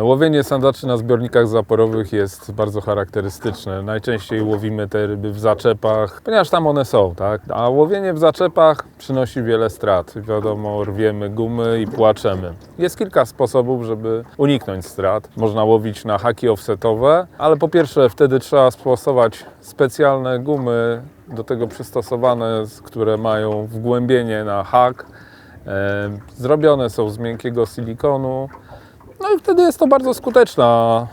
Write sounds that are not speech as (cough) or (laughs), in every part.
Łowienie sandaczy na zbiornikach zaporowych jest bardzo charakterystyczne. Najczęściej łowimy te ryby w zaczepach, ponieważ tam one są, tak? A łowienie w zaczepach przynosi wiele strat. Wiadomo, rwiemy gumy i płaczemy. Jest kilka sposobów, żeby uniknąć strat. Można łowić na haki offsetowe, ale po pierwsze wtedy trzeba stosować specjalne gumy do tego przystosowane, które mają wgłębienie na hak. E, Zrobione są z miękkiego silikonu. No i wtedy jest to bardzo skuteczna,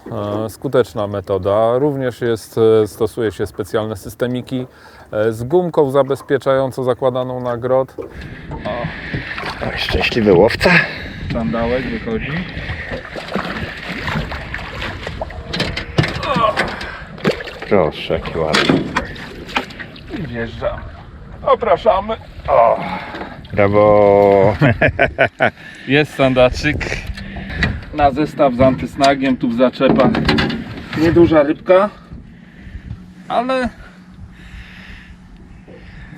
e, skuteczna metoda. Również jest, e, stosuje się specjalne systemiki e, z gumką zabezpieczającą zakładaną na grot. Oj, szczęśliwy łowca. Sandałek wychodzi. Proszę, jaki ładny. I wjeżdżamy. Opraszamy. Brawo. (laughs) Jest sandaczyk na zestaw z antysnagiem, tu w zaczepach. Nieduża rybka, ale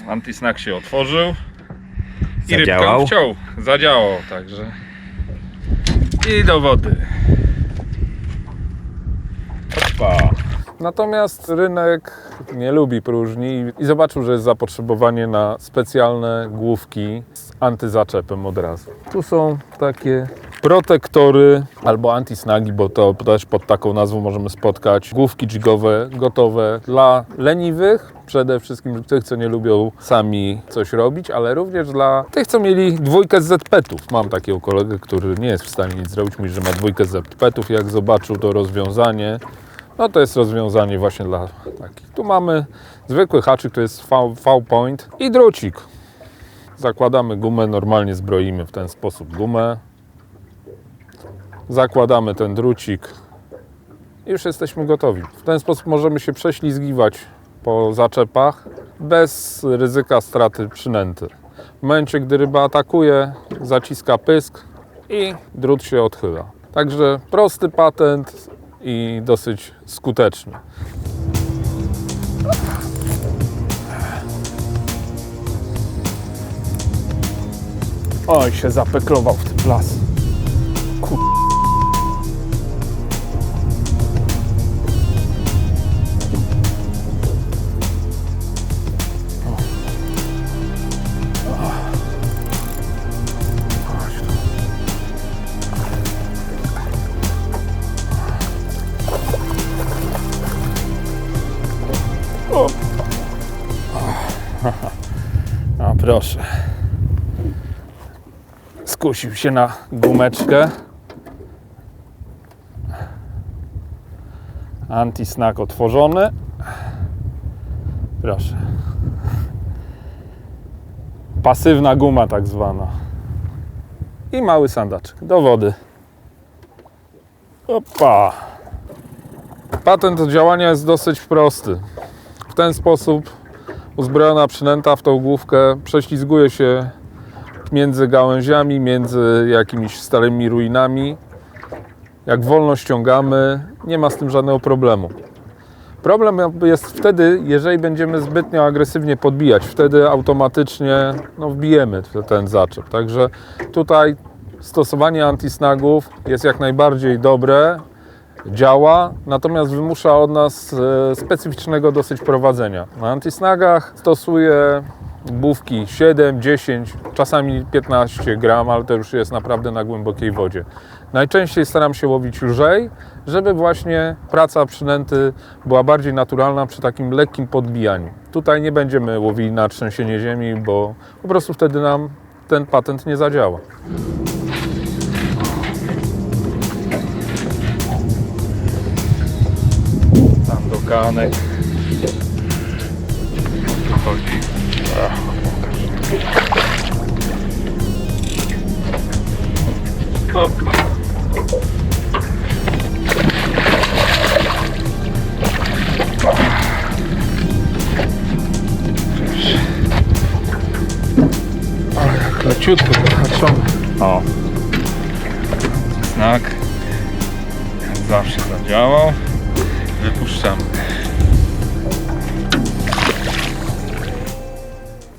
antysnag się otworzył i Zadziałał. rybkę wciął. Zadziałał, także i do wody. Opa. Natomiast rynek nie lubi próżni i zobaczył, że jest zapotrzebowanie na specjalne główki z antyzaczepem od razu. Tu są takie protektory albo antisnagi, bo to też pod taką nazwą możemy spotkać. Główki jigowe gotowe dla leniwych, przede wszystkim tych, co nie lubią sami coś robić, ale również dla tych, co mieli dwójkę z ZP-ów. Mam takiego kolegę, który nie jest w stanie nic zrobić, mówi, że ma dwójkę z ZP-ów. Jak zobaczył to rozwiązanie, no to jest rozwiązanie właśnie dla takich. Tu mamy zwykły haczyk, to jest V-point i drucik. Zakładamy gumę, normalnie zbroimy w ten sposób gumę. Zakładamy ten drucik i już jesteśmy gotowi. W ten sposób możemy się prześlizgiwać po zaczepach bez ryzyka straty przynęty. W momencie, gdy ryba atakuje, zaciska pysk i drut się odchyla. Także prosty patent i dosyć skuteczny. Oj, się zapeklował w tym las. Kur... proszę. Skusił się na gumeczkę. Antisnak otworzony. Proszę. Pasywna guma tak zwana. I mały sandaczek do wody. Opa. Patent działania jest dosyć prosty. W ten sposób uzbrojona przynęta w tą główkę prześlizguje się między gałęziami, między jakimiś starymi ruinami. Jak wolno ściągamy, nie ma z tym żadnego problemu. Problem jest wtedy, jeżeli będziemy zbytnio agresywnie podbijać, wtedy automatycznie no, wbijemy te- ten zaczep. Także tutaj stosowanie antisnagów jest jak najbardziej dobre, działa, natomiast wymusza od nas e, specyficznego dosyć prowadzenia. Na antisnagach stosuję główki 7, 10, czasami 15 gram, ale to już jest naprawdę na głębokiej wodzie. Najczęściej staram się łowić lżej, żeby właśnie praca przynęty była bardziej naturalna przy takim lekkim podbijaniu. Tutaj nie będziemy łowili na trzęsienie ziemi, bo po prostu wtedy nam ten patent nie zadziała. Kanek. Chodzi. Hop. Ale jak leciutko zahaczony. O, Znak. Jak zawsze zadziałał. Wypuszczamy.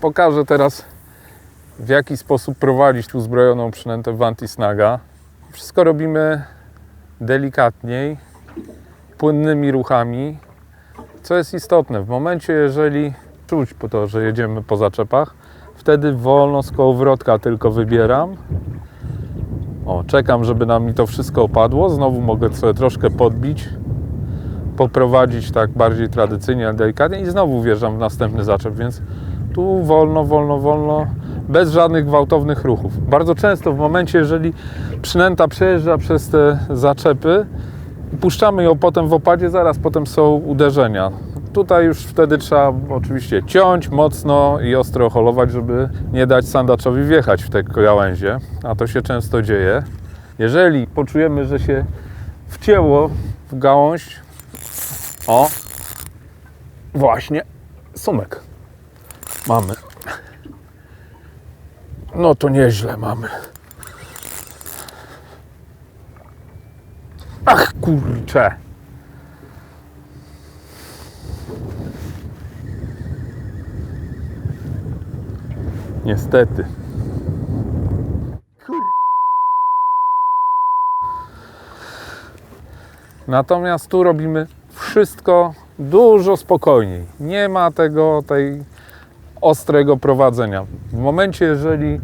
Pokażę teraz w jaki sposób prowadzić tu zbrojoną przynętę w antisnaga. Wszystko robimy delikatniej, płynnymi ruchami, co jest istotne. W momencie, jeżeli czuć po to, że jedziemy po zaczepach, wtedy wolno z kołowrotka tylko wybieram. O, czekam, żeby nam mi to wszystko opadło. Znowu mogę sobie troszkę podbić, poprowadzić tak bardziej tradycyjnie, delikatnie i znowu wjeżdżam w następny zaczep, więc tu wolno, wolno, wolno, bez żadnych gwałtownych ruchów. Bardzo często w momencie, jeżeli przynęta przejeżdża przez te zaczepy, puszczamy ją potem w opadzie, zaraz potem są uderzenia. Tutaj już wtedy trzeba oczywiście ciąć mocno i ostro holować, żeby nie dać sandaczowi wjechać w te gałęzie, a to się często dzieje. Jeżeli poczujemy, że się wcięło w gałąź, o, właśnie, sumek mamy. No to nieźle mamy. Ach, kurcze. Niestety. Natomiast tu robimy wszystko dużo spokojniej. Nie ma tego, tej ostrego prowadzenia. W momencie, jeżeli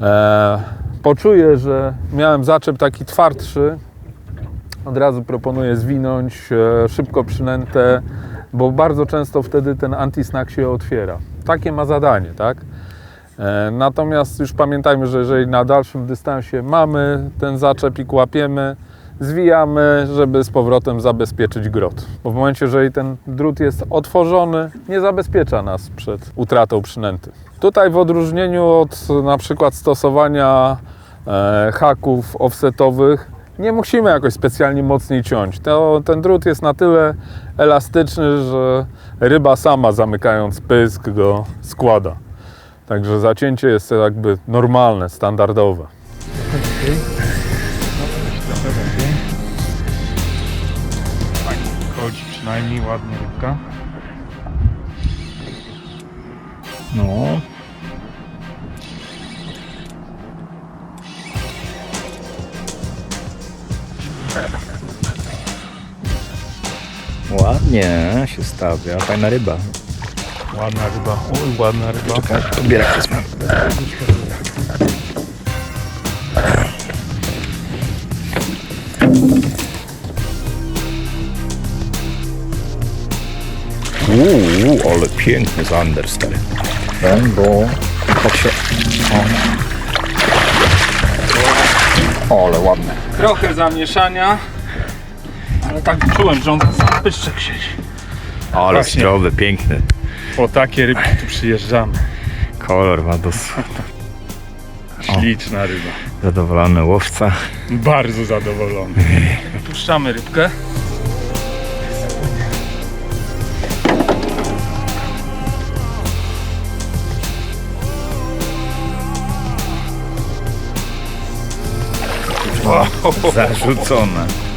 e, poczuję, że miałem zaczep taki twardszy, od razu proponuję zwinąć e, szybko przynętę, bo bardzo często wtedy ten antisnak się otwiera. Takie ma zadanie, tak? E, Natomiast już pamiętajmy, że jeżeli na dalszym dystansie mamy ten zaczep i kłapiemy, zwijamy, żeby z powrotem zabezpieczyć grot. Bo w momencie, jeżeli ten drut jest otworzony, nie zabezpiecza nas przed utratą przynęty. Tutaj w odróżnieniu od na przykład stosowania e, haków offsetowych, nie musimy jakoś specjalnie mocniej ciąć. To, ten drut jest na tyle elastyczny, że ryba sama zamykając pysk go składa. Także zacięcie jest jakby normalne, standardowe. Chodzi przynajmniej ładnie rybka. No. Ładnie się stawia, fajna ryba. Ładna ryba. Oj, ładna ryba. Czekaj, odbierak jest Uuu, ale piękny zander stary. Ten, bo tak się... O. Ale ładny. Trochę zamieszania. Ale tak czułem, że on za pyszczek siedzi. Ale Właśnie. zdrowy, piękny. Po takie rybki tu przyjeżdżamy. Kolor ma dos... (laughs) Śliczna ryba. Zadowolony łowca. Bardzo zadowolony. Puszczamy rybkę. Zarzucone.